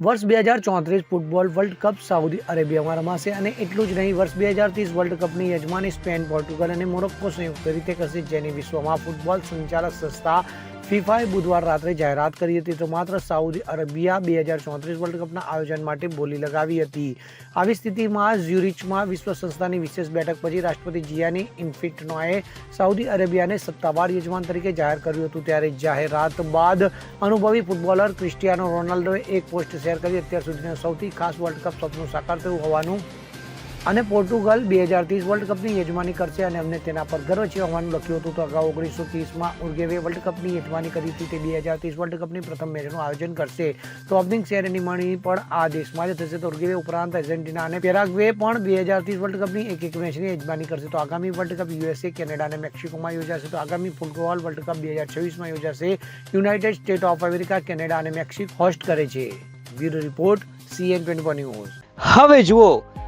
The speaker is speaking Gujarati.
વર્ષ બે હજાર ચોત્રીસ ફૂટબોલ વર્લ્ડ કપ સાઉદી અરેબિયામાં રમાશે અને એટલું જ નહીં, વર્ષ બે હજાર ત્રીસ વર્લ્ડ કપની યજમાની સ્પેન, પોર્ટુગલ અને મોરોક્કો સંયુક્ત રીતે કરશે જેની વિશ્વમાં ફૂટબોલ સંચાલક સંસ્થા ફિફાએ બુધવાર રાત્રે જાહેરાત કરી હતી તો માત્ર સાઉદી અરેબિયા બે હજાર ચોત્રીસ વર્લ્ડ કપના આયોજન માટે બોલી લગાવી હતી. આવી સ્થિતિમાં ઝ્યુરિચમાં વિશ્વ સંસ્થાની વિશેષ બેઠક પછી રાષ્ટ્રપતિ જિયાની ઇન્ફિટનોએ સાઉદી અરેબિયાને સત્તાવાર યજમાન તરીકે જાહેર કર્યું હતું. ત્યારે જાહેરાત બાદ અનુભવી ફૂટબોલર ક્રિસ્ટિયાનો રોનાલ્ડોએ એક પોસ્ટ શેર કરી અત્યાર સુધીનું સૌથી ખાસ વર્લ્ડ કપ સપનું સાકાર થયું હોવાનું અને પોર્ટુગલ બે હજાર ત્રીસ વર્લ્ડ કપની યજમાની કરશે અને અમને તેના પર ગર્વ છે. હોવાનું લખ્યું હતું તો અગાઉ ઓગણીસો ત્રીસમાં ઉર્ગેવે વર્લ્ડ કપની યજમાની કરી હતી. તે બે હજાર ત્રીસ વર્લ્ડ કપની પ્રથમ મેચનું આયોજન કરશે. તો ઓપનિંગ સેરેમની પણ આ દેશમાં જ થશે. તો ઉર્ગેવે ઉપરાંત અર્જેન્ટિના અને પેરાગ્વે પણ બે હજાર ત્રીસ વર્લ્ડ કપની એક એક મેચની યજમાની કરશે. તો આગામી વર્લ્ડ કપ યુએસએ કેનેડા અને મેક્સિકોમાં યોજાશે. તો આગામી ફૂટબોલ વર્લ્ડ કપ બે હજાર છવ્વીસમાં યોજાશે. United State of America Canada અને મેક્સિકો હોસ્ટ કરે છે. Bureau report CN twenty news હવે જુઓ